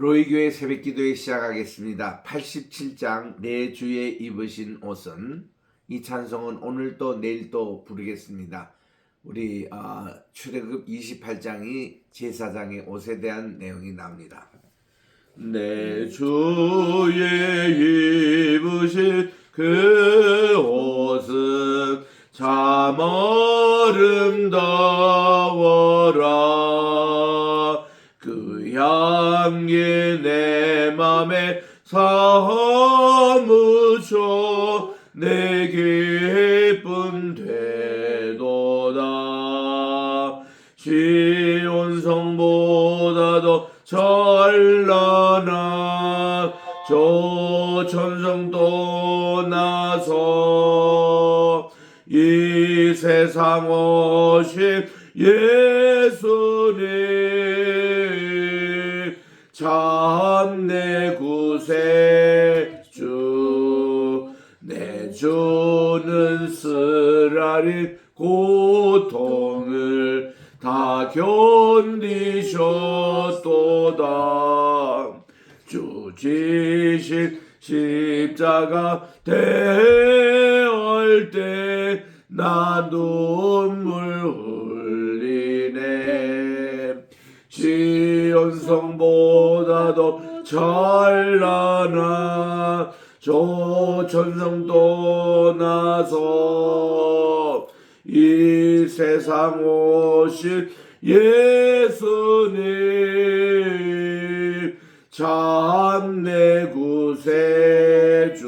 로이교회 새벽 기도회 시작하겠습니다. 87장 내 주에 입으신 옷은 이 찬송은 오늘 또 내일 또 부르겠습니다. 우리 어, 출애굽 28장이 제사장의 옷에 대한 내용이 나옵니다. 내 주에 입으신 그 옷은 참 아름다워라 그 향기 내 맘에 사무쳐 내 기쁨 되도다. 시온 성보다도 찬란한 저 천성도 나서 이 세상 오신 예수님 참내 구세주 내 주는 쓰라린 고통을 다 견디셨도다. 주 지신 십자가 대할 때 나 눈물 시온성보다도 찬란한 저 천성도 나서 이 세상 오신 예수님 참 내 구세주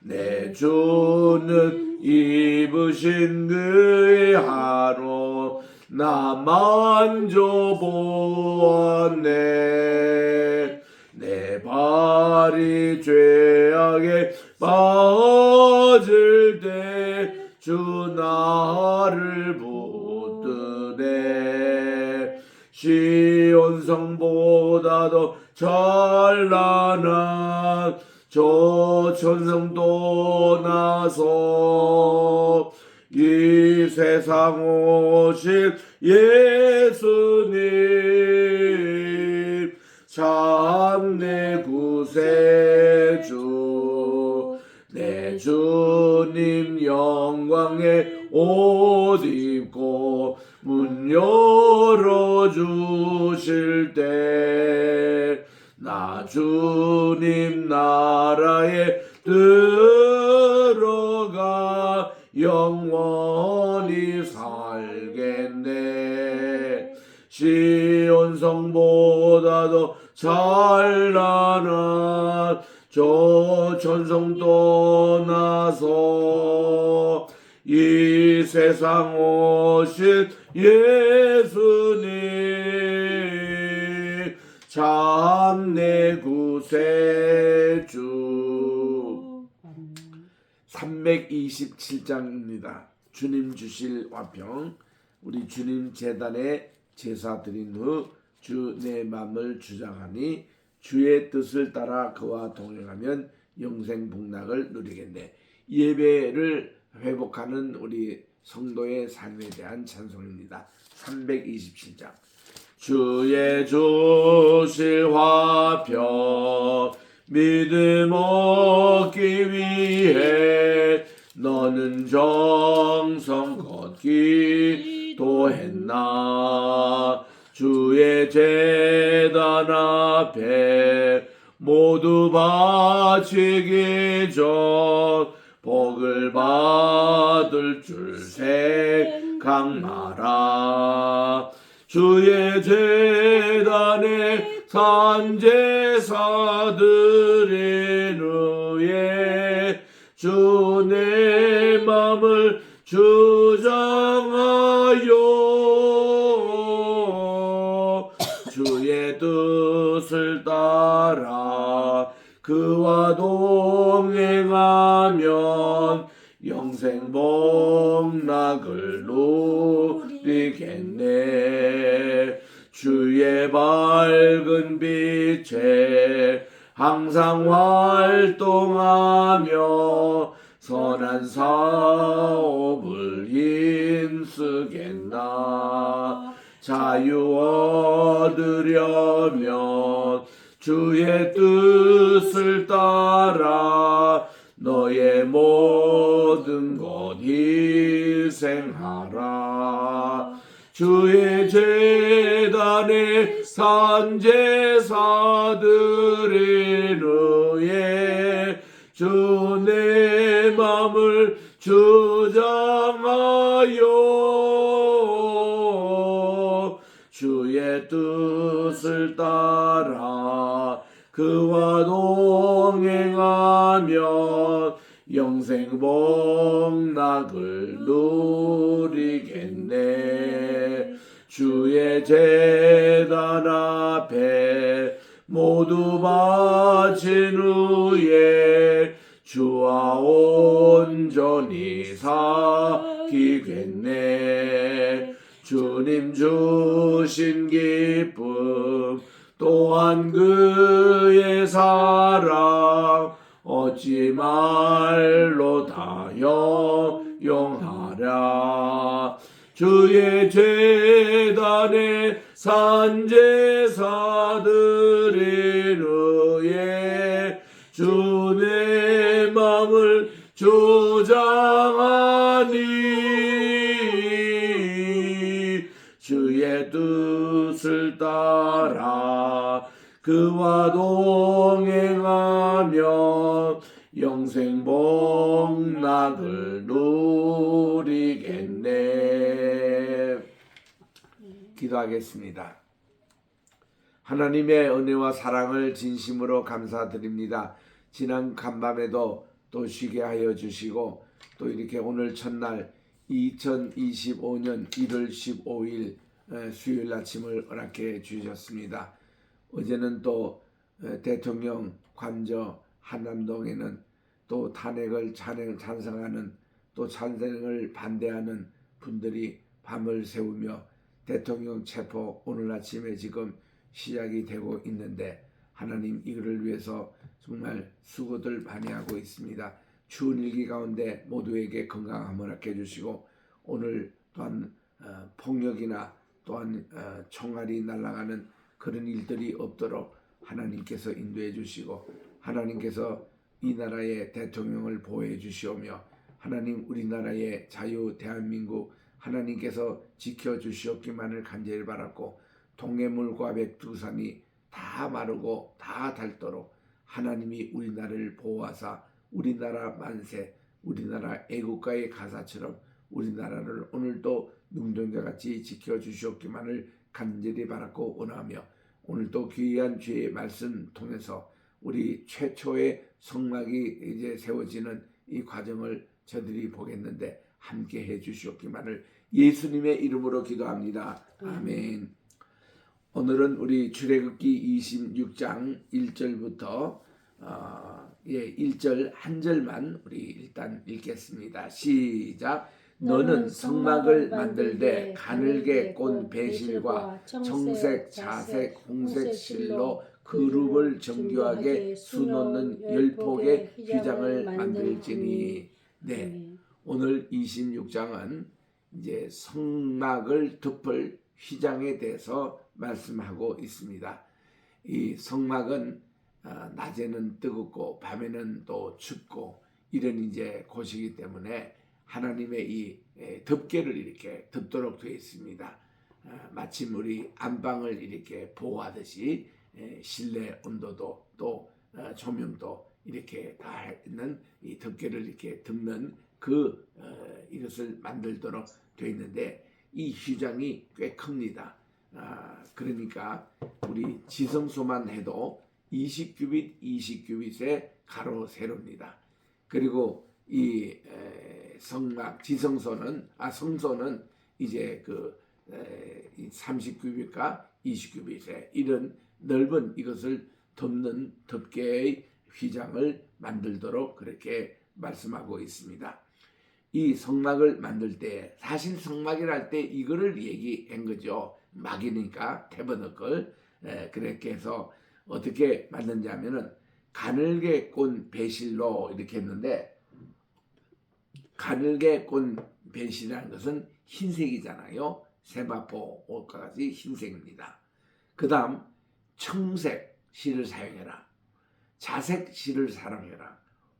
내 주는 입으신 나 만져보았네. 내 발이 죄악에 빠질 때 주 나를 붙드네. 시온성보다도 찬란한 저 천성도 나서 이 세상 오신 예수님. 참 내 구세주. 내 주님 영광의 옷 입고 문 열어주실 때 나 주님 나라에 들어가 영 시온성보다도 찬란한 저 천성도 나서 이 세상 오신 예수님 참 내 구세주 327장입니다. 주님 주실 화평 우리 주님 재단에 제사 드린 후 주 내 맘을 주장하니 주의 뜻을 따라 그와 동행하면 영생 복락을 누리겠네. 예배를 회복하는 우리 성도의 삶에 대한 찬송입니다. 327장 주의 주실 화평 믿음 얻기 위해 너는 정성껏 기도했나 주의 재단 앞에 모두 바치기 전 복을 받을 줄 생각 마라. 주의 재단에 산제사들의 후에 주내 맘을 주장 그와 동행하면 영생 복락을 누리겠네. 주의 밝은 빛에 항상 활동하며 선한 사업을 힘쓰겠나. 자유 얻으려면 주의 뜻을 따라 너의 모든 것 희생하라. 주의 재단에 산제사들을 위해 주내 맘을 주장하여 뜻을 따라 그와 동행하면 영생 복락을 누리겠네. 주의 재단 앞에 모두 바친 후에 주와 온전히 사귀겠네 주님 주신 기쁨 또한 그의 사랑 어찌 말로 다 영용하랴. 주의 재단에 산제사들을 위 뜻을 따라 그와 동행하면 영생 복락을 누리겠네. 기도하겠습니다. 하나님의 은혜와 사랑을 진심으로 감사드립니다. 지난 간밤에도 또 쉬게 하여 주시고 또 이렇게 오늘 첫날 2025년 1월 15일 에, 수요일 아침을 허락해 주셨습니다. 어제는 또 에, 대통령 관저 한남동에는 또 탄핵을 찬행, 찬성하는 또 찬성을 반대하는 분들이 밤을 새우며 대통령 체포 오늘 아침에 지금 시작이 되고 있는데 하나님 이거를 위해서 정말 수고들 많이 하고 있습니다. 추운 일기 가운데 모두에게 건강함을 허락해 주시고 오늘 또한 어, 폭력이나 또한 어, 총알이 날아가는 그런 일들이 없도록 하나님께서 인도해 주시고 하나님께서 이 나라의 대통령을 보호해 주시오며 하나님 우리나라의 자유 대한민국 하나님께서 지켜 주시옵기만을 간절히 바랐고 동해물과 백두산이 다 마르고 다 닳도록 하나님이 우리나라를 보호하사 우리나라 만세 우리나라 애국가의 가사처럼 우리나라를 오늘도 능동자 같이 지켜 주시옵기만을 간절히 바랐고 원하며 오늘도 귀한 주의 말씀 통해서 우리 최초의 성막이 이제 세워지는 이 과정을 저들이 보겠는데 함께 해 주시옵기만을 예수님의 이름으로 기도합니다. 아멘. 오늘은 우리 출애굽기 26장 1절부터 어, 예, 1절 한 절만 우리 일단 읽겠습니다. 시작. 너는 성막을 만들되 가늘게 꼰 배실과 청색, 자색, 홍색 실로 그룹을 정교하게 수놓는 열폭의 휘장을 만들지니. 네. 오늘 26장은 이제 성막을 덮을 휘장에 대해서 말씀하고 있습니다. 이 성막은 어, 낮에는 뜨겁고 밤에는 또 춥고 이런 이제 곳이기 때문에 하나님의 이 에, 덮개를 이렇게 덮도록 되어 있습니다. 어, 마침 우리 안방을 이렇게 보호하듯이 에, 실내 온도도 또 어, 조명도 이렇게 다 있는 이 덮개를 이렇게 덮는 그 어, 이것을 만들도록 되어 있는데 이 휘장이 꽤 큽니다. 아, 그러니까 우리 지성소만 해도 20규빗, 20규빗의 가로 세로입니다. 그리고 이 에, 성막 지성소는 아 성소는 이제 그 에, 이 30규빗과 20규빗의 이런 넓은 이것을 덮는 덮개의 휘장을 만들도록 그렇게 말씀하고 있습니다. 이 성막을 만들 때 사실 성막이랄 때 이거를 얘기한 거죠. 막이니까 태버너클 그렇게 해서 어떻게 만든지 하면은 가늘게 꼰 배실로 이렇게 했는데 가늘게 꼰 배실이라는 것은 흰색이잖아요. 세마포 옷과 같이 흰색입니다. 그 다음 청색 실을 사용해라. 자색 실을 사용해라.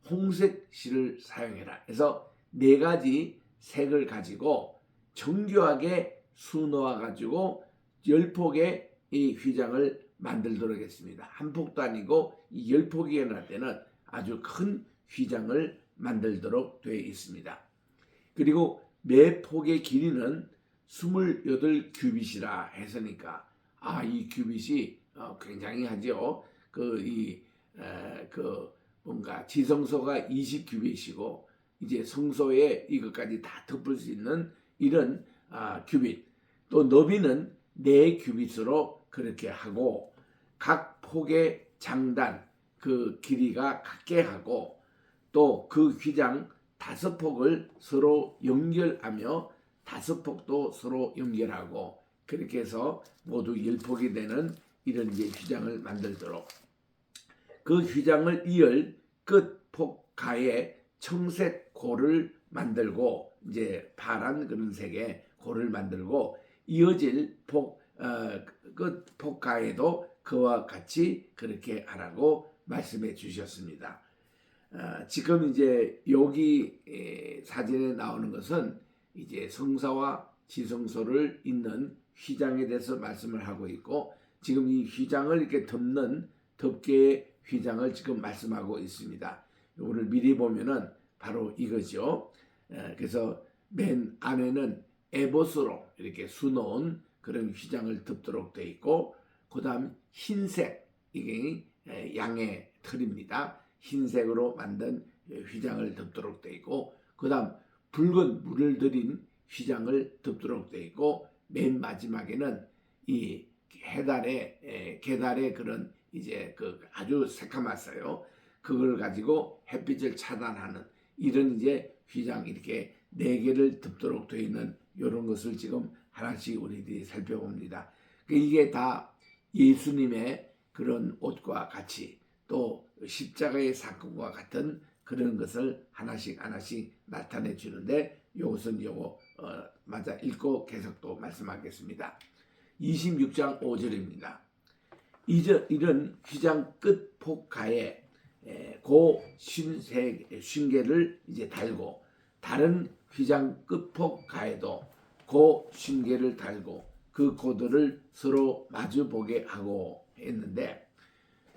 홍색 실을 사용해라. 그래서 네 가지 색을 가지고 정교하게 수놓아 가지고 열 폭의 이 휘장을 만들도록 했습니다. 한 폭도 아니고 이 열 폭이나 되는 아주 큰 휘장을 만들도록 되어 있습니다. 그리고 매 폭의 길이는 28 규빗이라 했으니까 아 이 규빗이 어, 굉장히 하죠. 그이그 뭔가 지성소가 20 규빗이고 이제 성소에 이것까지 다 덮을 수 있는 이런 아, 규빗 또 너비는 4 규빗으로 그렇게 하고 각 폭의 장단 그 길이가 같게 하고 또 그 휘장 다섯 폭을 서로 연결하며 다섯 폭도 서로 연결하고 그렇게 해서 모두 열 폭이 되는 이런 이제 휘장을 만들도록 그 휘장을 이을 끝 폭가에 청색 고를 만들고 이제 파란 그런 색의 고를 만들고 이어질 폭 어, 끝 폭가에도 그와 같이 그렇게 하라고 말씀해 주셨습니다. 어, 지금 이제 여기 에, 사진에 나오는 것은 이제 성사와 지성소를 잇는 휘장에 대해서 말씀을 하고 있고 지금 이 휘장을 이렇게 덮는 덮개의 휘장을 지금 말씀하고 있습니다. 오늘 미리 보면은 바로 이거죠. 에, 그래서 맨 안에는 에봇으로 이렇게 수놓은 그런 휘장을 덮도록 되어 있고 그 다음 흰색 이게 에, 양의 털입니다. 흰색으로 만든 휘장을 덮도록 되어 있고 그 다음 붉은 물을 들인 휘장을 덮도록 되어 있고 맨 마지막에는 이 해달의 에, 계달의 그런 이제 그 아주 새카맣어요. 그걸 가지고 햇빛을 차단하는 이런 이제 휘장 이렇게 네 개를 덮도록 되어 있는 이런 것을 지금 하나씩 우리들이 살펴봅니다. 그 이게 다 예수님의 그런 옷과 같이 또 십자가의 사건과 같은 그런 것을 하나씩 하나씩 나타내 주는데 이것은 요거 어, 맞아 읽고 계속 또 말씀하겠습니다. 26장 5절입니다. 이저, 이런 휘장 끝 폭가에 고 쉰색 쉰개를 이제 달고 다른 휘장 끝 폭가에도 고 쉰개를 달고 그 고도를 서로 마주 보게 하고 했는데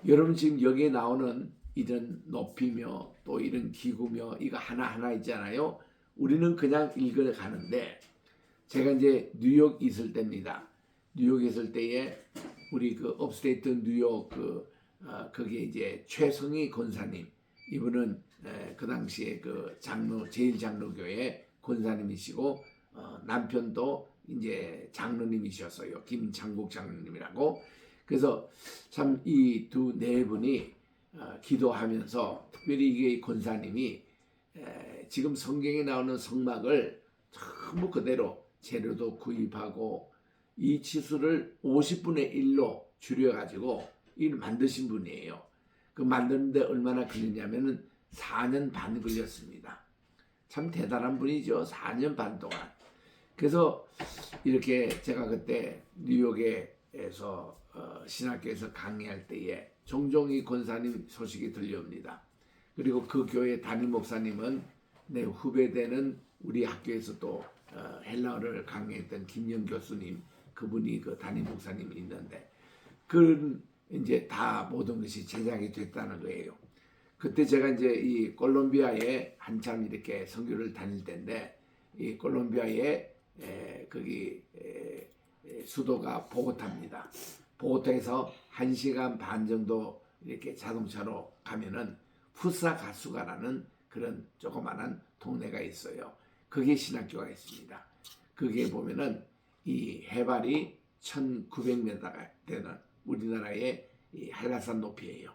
여러분 지금 여기에 나오는 이런 높이며 또 이런 기구며 이거 하나하나 있잖아요. 우리는 그냥 읽어 가는데 제가 이제 뉴욕 있을 때입니다. 뉴욕 있을 때에 우리 그 업스테이트 뉴욕 그 어, 거기에 이제 최성희 권사님 이분은 에, 그 당시에 그 장로 제일 장로교회 권사님이시고 어, 남편도 이제 장로님이셨어요. 김창국 장로님이라고. 그래서 참 이 두 네 분이 어, 기도하면서 특별히 이게 권사님이 에, 지금 성경에 나오는 성막을 전부 그대로 재료도 구입하고 이 치수를 50분의 1로 줄여가지고 이를 만드신 분이에요. 그 만드는데 얼마나 걸렸냐면은 4년 반 걸렸습니다. 참 대단한 분이죠. 4년 반 동안. 그래서 이렇게 제가 그때 뉴욕에 서 어, 신학교에서 강의할 때에 종종 이 권사님 소식이 들려옵니다. 그리고 그 교회 담임 목사님은 내 후배 되는 우리 학교에서 또 어, 헬라어를 강의했던 김영 교수님 그분이 그 담임 목사님이 있는데 그 이제 다 모든 것이 제작이 됐다는 거예요. 그때 제가 이제 이 콜롬비아에 한참 이렇게 선교를 다닐 때인데 이 콜롬비아에 에, 거기 에, 에, 수도가 보고타입니다. 보고타에서 1시간 반 정도 이렇게 자동차로 가면은 푸사 가수가라는 그런 조그마한 동네가 있어요. 그게 신학교가 있습니다. 그게 보면은 이 해발이 1900m가 되는 우리나라의 이 한라산 높이에요.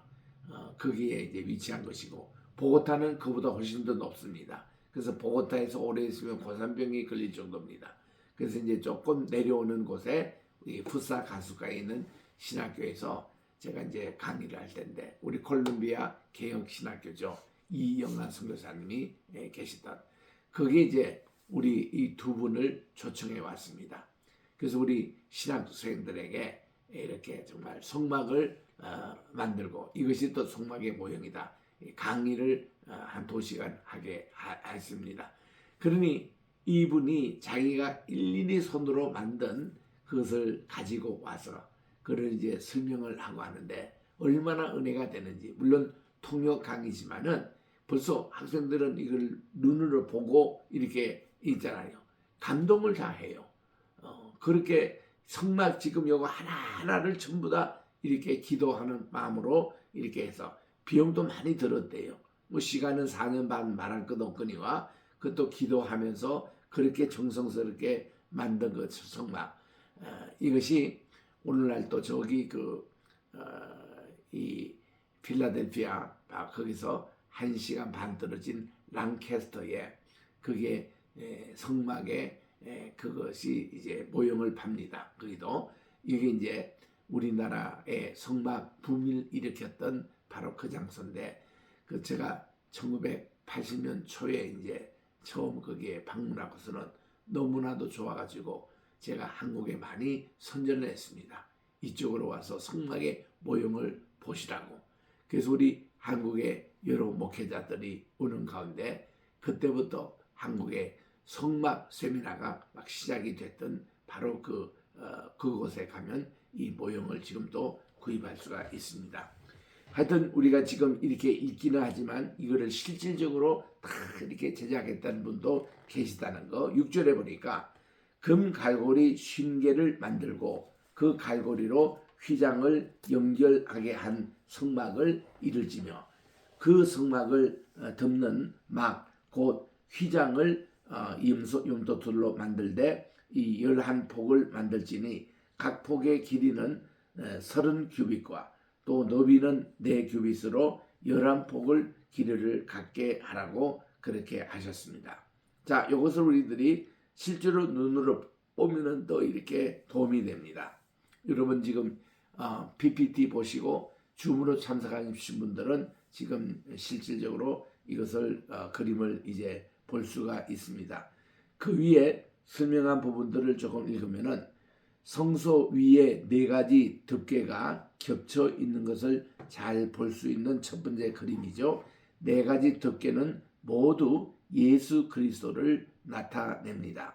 어, 거기에 이제 위치한 것이고 보고타는 그보다 훨씬 더 높습니다. 그래서 보고타에서 오래 있으면 고산병이 걸릴 정도입니다. 그래서 이제 조금 내려오는 곳에 이 푸사 가수가에 있는 신학교에서 제가 이제 강의를 할 텐데 우리 콜롬비아 개혁 신학교죠 이영란 선교사님이 예, 계시던 거기에 이제 우리 이 두 분을 초청해 왔습니다. 그래서 우리 신학생들에게 이렇게 정말 성막을 어, 만들고 이것이 또 성막의 모형이다. 이 강의를 어, 한두 시간 하게 하- 했습니다. 그러니 이분이 자기가 일일이 손으로 만든 그것을 가지고 와서 그를 이제 설명을 하고 하는데 얼마나 은혜가 되는지 물론 통역 강의지만은 벌써 학생들은 이걸 눈으로 보고 이렇게 있잖아요. 감동을 다 해요. 어, 그렇게 성막 지금 요거 하나하나를 전부 다 이렇게 기도하는 마음으로 이렇게 해서 비용도 많이 들었대요. 뭐 시간은 4년 반 말할 것 없거니와 그것도 기도하면서 그렇게 정성스럽게 만든 그 성막 어, 이것이 오늘날 또 저기 그이 필라델피아 아, 거기서 한 시간 반 떨어진 랑캐스터에 그게 에, 성막에 에, 그것이 이제 모형을 팝니다. 거기도 이게 이제 우리나라의 성막 붐을 일으켰던 바로 그 장소인데 그 제가 1980년 초에 이제 처음 거기에 방문하고서는 너무나도 좋아가지고 제가 한국에 많이 선전을 했습니다. 이쪽으로 와서 성막의 모형을 보시라고. 그래서 우리 한국의 여러 목회자들이 오는 가운데 그때부터 한국의 성막 세미나가 막 시작이 됐던 바로 그 어, 그곳에 가면 이 모형을 지금도 구입할 수가 있습니다. 하여튼 우리가 지금 이렇게 읽기는 하지만 이거를 실질적으로 다 이렇게 제작했다는 분도 계시다는 거 6절에 보니까 금 갈고리 쉰개를 만들고 그 갈고리로 휘장을 연결하게 한 성막을 이룰지며 그 성막을 어, 덮는 막 곧 휘장을 어, 염소 염도틀로 만들되 이 열한 폭을 만들지니 각 폭의 길이는 어, 서른 규빗과 또 너비는 네 규빗으로 열한 폭을 길이를 갖게 하라고 그렇게 하셨습니다. 자, 이것을 우리들이 실제로 눈으로 보면은 또 이렇게 도움이 됩니다. 여러분 지금 어, PPT 보시고 줌으로 참석하신 분들은 지금 실질적으로 이것을 어, 그림을 이제 볼 수가 있습니다. 그 위에 설명한 부분들을 조금 읽으면은 성소 위에 네 가지 덮개가 겹쳐 있는 것을 잘 볼 수 있는 첫 번째 그림이죠. 네 가지 덮개는 모두 예수 그리스도를 나타냅니다.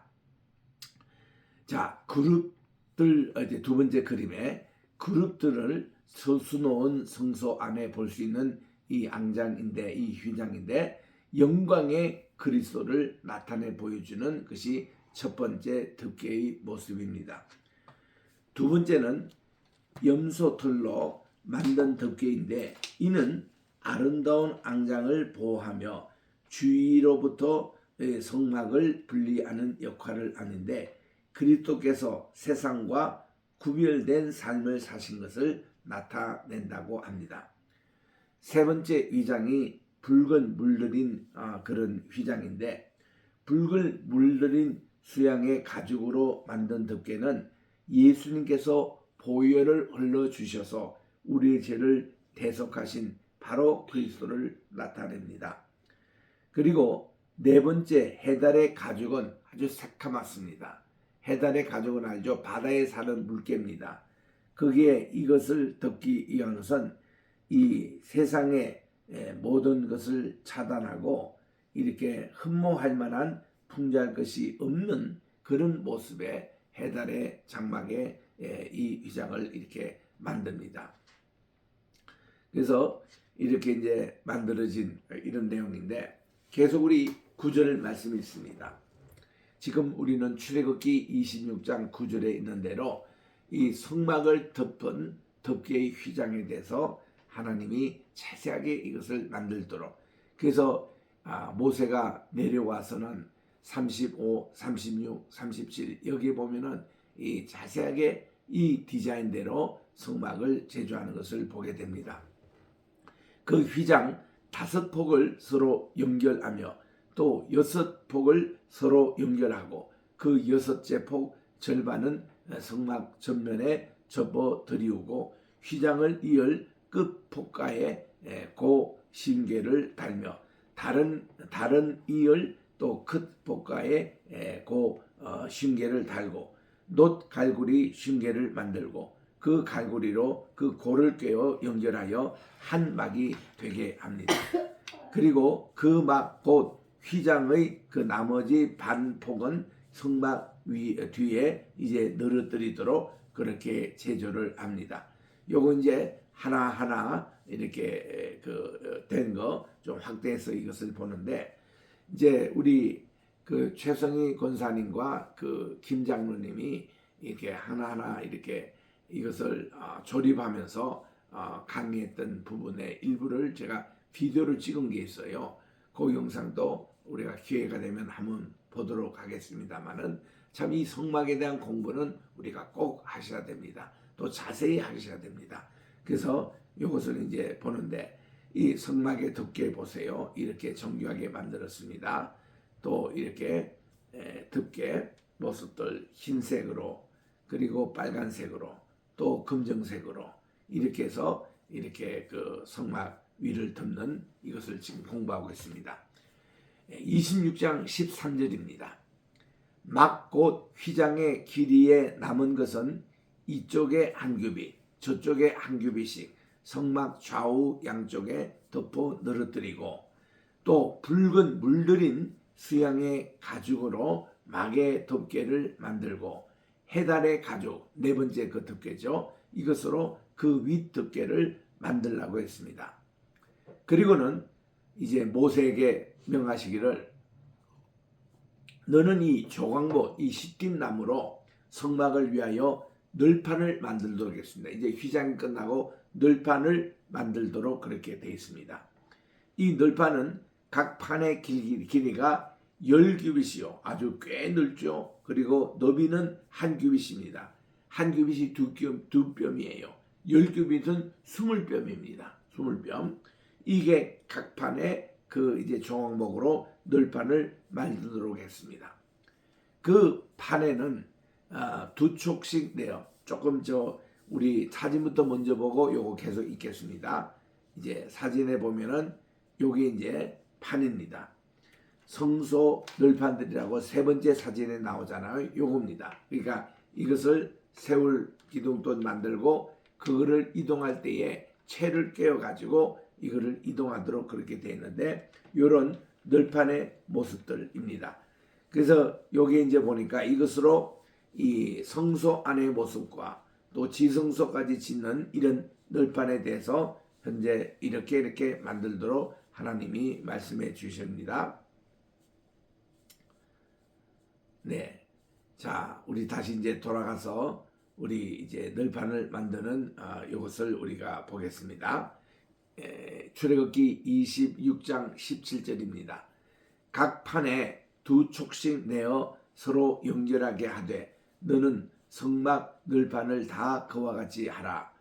자, 그룹들 어, 이제 두 번째 그림에 그룹들을 서수놓은 성소 안에 볼 수 있는 이 앙장인데 이 휘장인데 영광의 그리스도를 나타내 보여주는 것이 첫 번째 덮개의 모습입니다. 두 번째는 염소털로 만든 덮개인데 이는 아름다운 앙장을 보호하며 주위로부터 성막을 분리하는 역할을 하는데 그리스도께서 세상과 구별된 삶을 사신 것을 나타낸다고 합니다. 세 번째 위장이 붉은 물들인 아, 그런 휘장인데 붉은 물들인 수양의 가죽으로 만든 덮개는 예수님께서 보혈을 흘러 주셔서 우리의 죄를 대속하신 바로 그리스도를 나타냅니다. 그리고 네 번째 해달의 가죽은 아주 새카맣습니다. 해달의 가죽은 알죠? 바다에 사는 물개입니다. 거기에 이것을 덮기 것은 이 세상의 모든 것을 차단하고 이렇게 흠모할 만한 풍자할 것이 없는 그런 모습의 해달의 장막에 이 위장을 이렇게 만듭니다. 그래서 이렇게 이제 만들어진 이런 내용인데 계속 우리 구절을 말씀이 있습니다. 지금 우리는 출애굽기 26장 9절에 있는 대로 이 성막을 덮은 덮개의 휘장에 대해서 하나님이 자세하게 이것을 만들도록 그래서 아, 모세가 내려와서는 35, 36, 37 여기 보면은 이 자세하게 이 디자인대로 성막을 제조하는 것을 보게 됩니다. 그 휘장 다섯 폭을 서로 연결하며 또 여섯 폭을 서로 연결하고 그 여섯째 폭 절반은 성막 전면에 접어 들이우고 휘장을 이을 끝 폭가에 고 신계를 달며 다른 다른 이을 또끝 폭가에 고 어, 신계를 달고 놋 갈고리 신계를 만들고 그 갈고리로 그 골을 꿰어 연결하여 한 막이 되게 합니다. 그리고 그 막 곧 휘장의 그 나머지 반폭은 성막 위 뒤에 이제 늘어뜨리도록 그렇게 제조를 합니다. 요거 이제 하나 하나 이렇게 그 된 거 좀 확대해서 이것을 보는데 이제 우리 그 최성희 권사님과 그 김장로님이 이렇게 하나하나 이렇게 이것을 어, 조립하면서 어, 강의했던 부분의 일부를 제가 비디오를 찍은 게 있어요. 그 영상도 우리가 기회가 되면 한번 보도록 하겠습니다만은 참 이 성막에 대한 공부는 우리가 꼭 하셔야 됩니다. 또 자세히 하셔야 됩니다. 그래서 이것을 이제 보는데 이 성막의 덮개 보세요. 이렇게 정교하게 만들었습니다. 또 이렇게 에, 덮개 모습들 흰색으로 그리고 빨간색으로 또 검정색으로 이렇게 해서 이렇게 그 성막 위를 덮는 이것을 지금 공부하고 있습니다. 26장 13절입니다. 막 곧 휘장의 길이에 남은 것은 이쪽에 한 규빗, 저쪽에 한 규빗씩 성막 좌우 양쪽에 덮어 늘어뜨리고 또 붉은 물들인 수양의 가죽으로 막의 덮개를 만들고 해달의 가죽 네 번째 그 덮개죠. 이것으로 그 윗 덮개를 만들라고 했습니다. 그리고는 이제 모세에게 명하시기를 너는 이 조광못 이 시딤나무로 성막을 위하여 널판을 만들도록 했습니다. 이제 휘장이 끝나고 널판을 만들도록 그렇게 되어 있습니다. 이 널판은 각 판의 길이, 길이가 10규빗이요. 아주 꽤 넓죠. 그리고 너비는 한 규빗입니다. 한 규빗이 두, 뼘, 두 뼘이에요. 10규빗은 20뼘입니다. 20뼘. 이게 각 판에 그 이제 조항목으로 널판을 만들도록 했습니다. 그 판에는 아, 두 촉씩 내요. 조금 저 우리 사진부터 먼저 보고 요거 계속 읽겠습니다. 이제 사진에 보면은 요게 이제 판입니다. 성소 널판들이라고 세 번째 사진에 나오잖아요. 요겁니다. 그러니까 이것을 세울 기둥도 만들고 그거를 이동할 때에 채를 깨어 가지고 이거를 이동하도록 그렇게 되어 있는데 요런 널판의 모습들입니다. 그래서 여기 이제 보니까 이것으로 이 성소 안의 모습과 또 지성소까지 짓는 이런 널판에 대해서 현재 이렇게 이렇게 만들도록 하나님이 말씀해 주십니다. 네. 자, 우리 다시 이제 돌아가서 우리 이제 널판을 만드는 어, 이것을 우리가 보겠습니다. 에, 출애굽기 26장 17절입니다. 각 판에 두 촉씩 내어 서로 연결하게 하되 너는 성막 널판을 다 그와 같이 하라.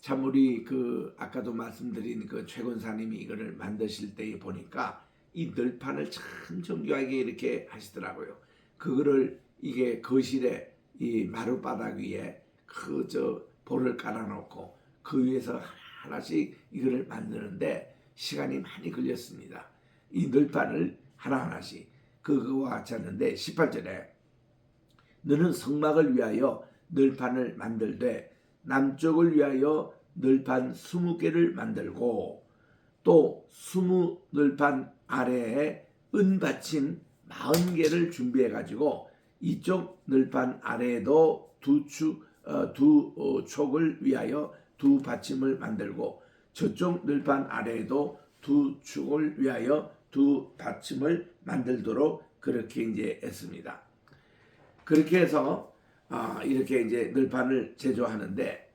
참 우리 그 아까도 말씀드린 그 최권사님이 이거를 만드실 때 보니까 이 널판을 참 정교하게 이렇게 하시더라고요. 그거를 이게 거실에 이 마룻바닥 위에 그 저 볼을 깔아놓고 그 위에서 하나씩 이거를 만드는데 시간이 많이 걸렸습니다. 이 널판을 하나하나씩 그거와 같이 하는데 18절에 너는 성막을 위하여 널판을 만들되 남쪽을 위하여 널판 20개를 만들고 또20 널판 아래에 은 받침 40개를 준비해 가지고 이쪽 널판 아래에도 두 축, 어, 두 어, 촉을 위하여 두 받침을 만들고 저쪽 널판 아래에도 두 축을 위하여 두 받침을 만들도록 그렇게 이제 했습니다. 그렇게 해서 아, 이렇게 이제 널판을 제조하는데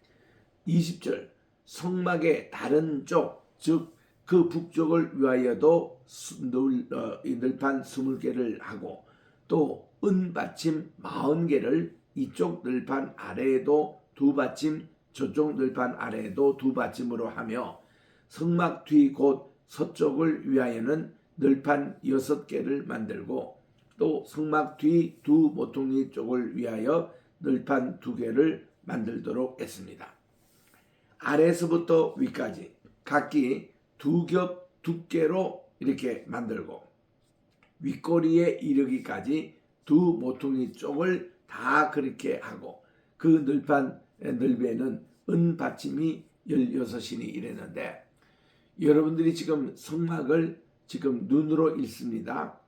20절 성막의 다른 쪽, 즉 그 북쪽을 위하여도 수- 널, 어, 이 널판 20개를 하고 또 은받침 40개를 이쪽 널판 아래에도 두 받침 저쪽 널판 아래에도 두 받침으로 하며 성막 뒤 곧 서쪽을 위하여는 널판 6개를 만들고 또 성막 뒤 두 모퉁이 쪽을 위하여 널판 두 개를 만들도록 했습니다. 아래에서부터 위까지 각기 두 겹 두께로 이렇게 만들고 윗꼬리에 이르기까지 두 모퉁이 쪽을 다 그렇게 하고 그 널판 넓이에는 은 받침이 16신이 이랬는데 여러분들이 지금 성막을 지금 눈으로 읽습니다.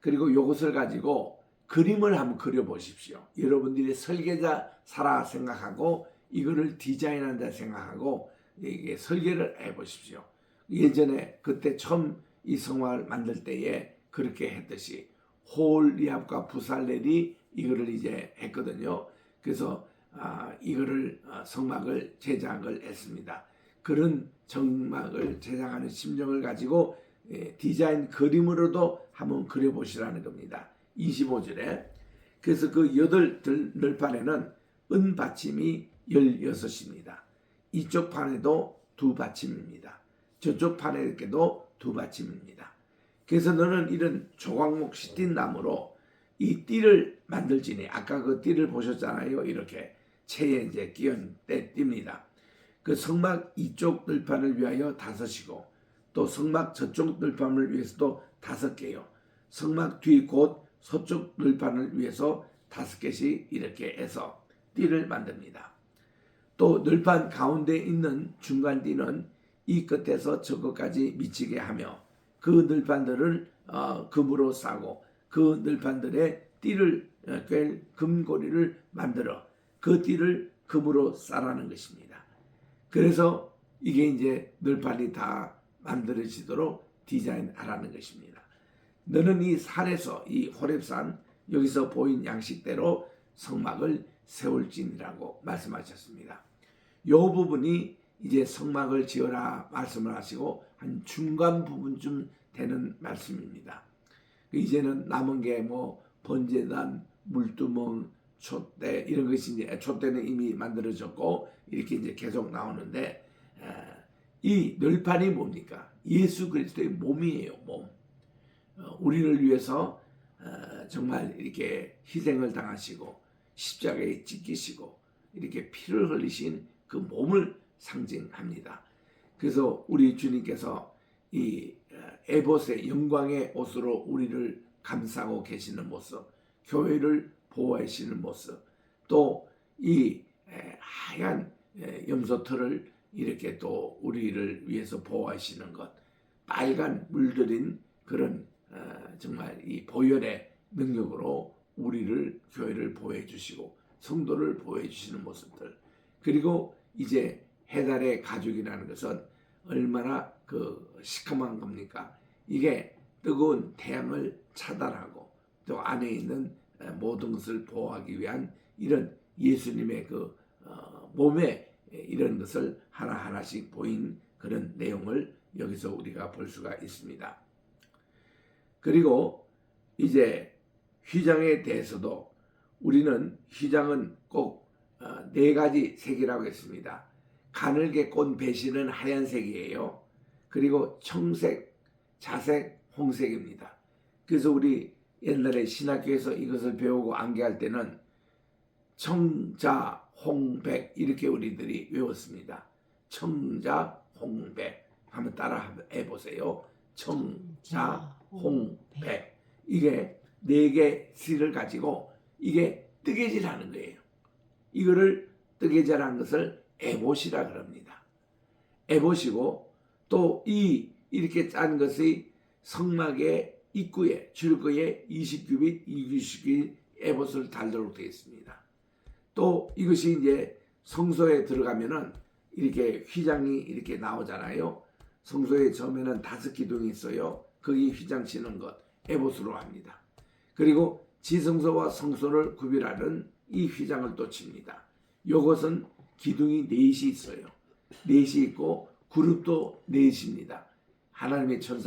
그리고 이것을 가지고 그림을 한번 그려 보십시오. 여러분들이 설계자 살아 생각하고 이거를 디자인한다 생각하고 이게 설계를 해 보십시오. 예전에 그때 처음 이 성막을 만들 때에 그렇게 했듯이 홀리압과 부살렐이 이거를 이제 했거든요. 그래서 아, 이거를 아, 성막을 제작을 했습니다. 그런 정막을 제작하는 심정을 가지고 예, 디자인 그림으로도 한번 그려보시라는 겁니다. 25절에 그래서 그 여덟 들- 널판에는 은 받침이 16입니다. 이쪽 판에도 두 받침입니다. 저쪽 판에도 두 받침입니다. 그래서 너는 이런 조각목 시틴 나무로 이 띠를 만들지니 아까 그 띠를 보셨잖아요. 이렇게 체에 이제 끼운 때 띠입니다. 그 성막 이쪽 널판을 위하여 다섯이고 또 성막 저쪽 널판을 위해서도 다섯 개요. 성막 뒤 곧 서쪽 널판을 위해서 다섯 개씩 이렇게 해서 띠를 만듭니다. 또 널판 가운데 있는 중간 띠는 이 끝에서 저 끝까지 미치게 하며 그 널판들을 어, 금으로 싸고 그 널판들의 띠를 어, 꿰 금고리를 만들어 그 띠를 금으로 싸라는 것입니다. 그래서 이게 이제 널판이 다 만들어지도록 디자인하라는 것입니다. 너는 이 산에서 이 호렙산 여기서 보인 양식대로 성막을 세울지니라고 말씀하셨습니다. 요 부분이 이제 성막을 지어라 말씀을 하시고 한 중간 부분쯤 되는 말씀입니다. 이제는 남은 게 뭐 번제단, 물두멍, 촛대 이런 것이 이제 촛대는 이미 만들어졌고 이렇게 이제 계속 나오는데 에, 이 널판이 뭡니까? 예수 그리스도의 몸이에요, 몸. 어, 우리를 위해서 어, 정말 이렇게 희생을 당하시고 십자가에 찢기시고 이렇게 피를 흘리신 그 몸을 상징합니다. 그래서 우리 주님께서 이 어, 에봇의 영광의 옷으로 우리를 감싸고 계시는 모습, 교회를 보호하시는 모습, 또 이 하얀 에, 염소털을 이렇게 또 우리를 위해서 보호하시는 것, 빨간 물들인 그런 어, 정말 이 보혈의 능력으로 우리를 교회를 보호해 주시고 성도를 보호해 주시는 모습들 그리고 이제 해달의 가족이라는 것은 얼마나 그 시커먼 겁니까? 이게 뜨거운 태양을 차단하고 또 안에 있는 에, 모든 것을 보호하기 위한 이런 예수님의 그 어, 몸에 이런 것을 하나하나씩 보인 그런 내용을 여기서 우리가 볼 수가 있습니다. 그리고 이제 휘장에 대해서도 우리는 휘장은 꼭네 가지 색이라고 했습니다. 가늘게 꼰 배신은 하얀색이에요. 그리고 청색, 자색, 홍색입니다. 그래서 우리 옛날에 신학교에서 이것을 배우고 암기할 때는 청자, 홍백 이렇게 우리들이 외웠습니다. 청자, 홍백 한번 따라 해보세요. 청자, 홍백 이게 네 개 실을 가지고 이게 뜨개질하는 거예요. 이거를 뜨개질한 것을 에봇이라 그럽니다. 에봇이고 또 이 이렇게 짠 것이 성막의 입구에 출구에 20규빗, 20규빗 에봇을 달도록 되어 있습니다. 또 이것이 이제 성소에 들어가면은 이렇게 휘장이 이렇게 나오잖아요. 성소의 처음에는 다섯 기둥이 있어요. 거기 휘장 치는 것 에봇으로 합니다. 그리고 지성소와 성소를 구별하는 이 휘장을 또 칩니다. 요것은 기둥이 넷이 있어요. 넷이 있고 그룹도 넷입니다. 하나님의 천사